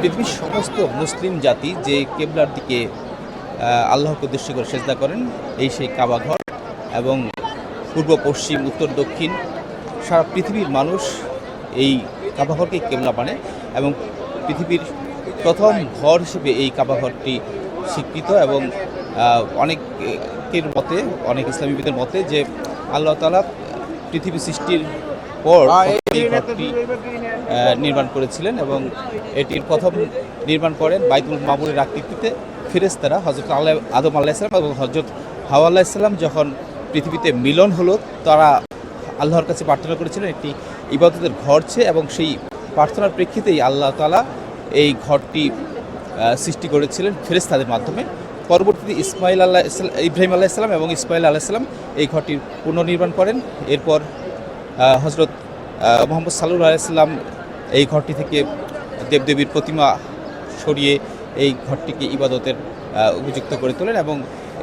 পৃথিবীর সমস্ত মুসলিম জাতি যে কেবলার দিকে আল্লাহকে উদ্দেশ্য করে সেজদা করেন, এই সেই কাবাঘর এবং পূর্ব, পশ্চিম, উত্তর, দক্ষিণ, সারা পৃথিবীর মানুষ এই কাবা ঘরকে কেবলা মানে এবং পৃথিবীর প্রথম ঘর হিসেবে এই কাবাঘরটি স্বীকৃত এবং অনেকের মতে, অনেক ইসলামীবিদের মতে যে আল্লাহ তালা পৃথিবী সৃষ্টির পর এই ঘরটি নির্মাণ করেছিলেন এবং এটির প্রথম নির্মাণ করেন বাইতুল মামুনের আকৃতিতে ফেরেস্তারা হজরত আল্লাহ আদম আল্লাহিসাল্লাম এবং হজরত হাওয়া আল্লাহিসাল্লাম যখন পৃথিবীতে মিলন হলো তারা আল্লাহর কাছে প্রার্থনা করেছিলেন একটি ইবাদতের ঘর চেয়ে এবং সেই প্রার্থনার প্রেক্ষিতেই আল্লাহ তালা এই ঘরটি সৃষ্টি করেছিলেন ফেরেস্তাদের মাধ্যমে। পরবর্তীতে ইসমাইল আল্লাহ ইব্রাহিম আল্লাহ ইসলাম এবং ইসমাইল আল্লাহ ইসলাম এই ঘরটির পুনর্নির্মাণ করেন। এরপর হজরত মোহাম্মদ সাল্লু আলাইসাল্লাম এই ঘরটি থেকে দেবদেবীর প্রতিমা সরিয়ে এই ঘরটিকে ইবাদতের উপযুক্ত করে তোলেন এবং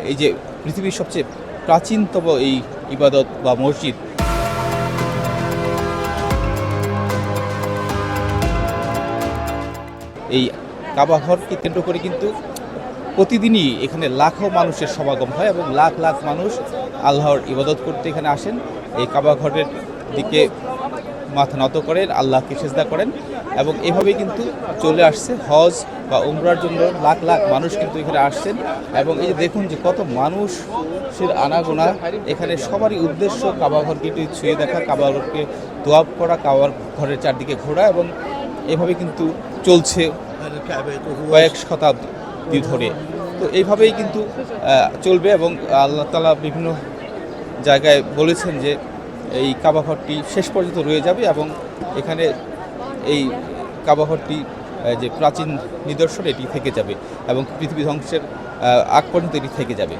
এই যে পৃথিবীর সবচেয়ে প্রাচীনতম এই ইবাদত বা মসজিদ, এই কাবা ঘরকে কেন্দ্র করে কিন্তু প্রতিদিনই এখানে লাখো মানুষের সমাগম হয় এবং লাখ লাখ মানুষ আল্লাহর ইবাদত করতে এখানে আসেন। এই কাবা ঘরের দিকে মাথা নত করেন, আল্লাহকে সেজদা করেন এবং এভাবে কিন্তু চলে আসছে হজ বা উমরার জন্য লাখ লাখ মানুষ কিন্তু এখানে আসছেন এবং এই যে দেখুন যে কত মানুষের আনাগোনা, এখানে সবারই উদ্দেশ্য কাবা ঘরকে একটু ছুঁয়ে দেখা, কাবা ঘরকে দোয়াব করা, কাবার ঘরের চারদিকে ঘোরা এবং এভাবে কিন্তু চলছে কয়েক শতাব্দী। ধরে তো এইভাবেই কিন্তু চলবে এবং আল্লাহ তালা বিভিন্ন জায়গায় বলেছেন যে এই কাবা ঘরটি শেষ পর্যন্ত রয়ে যাবে এবং এখানে এই কাবাঘরটি যে প্রাচীন নিদর্শন, এটি থেকে যাবে এবং পৃথিবী ধ্বংসের আগ পর্যন্ত এটি থেকে যাবে।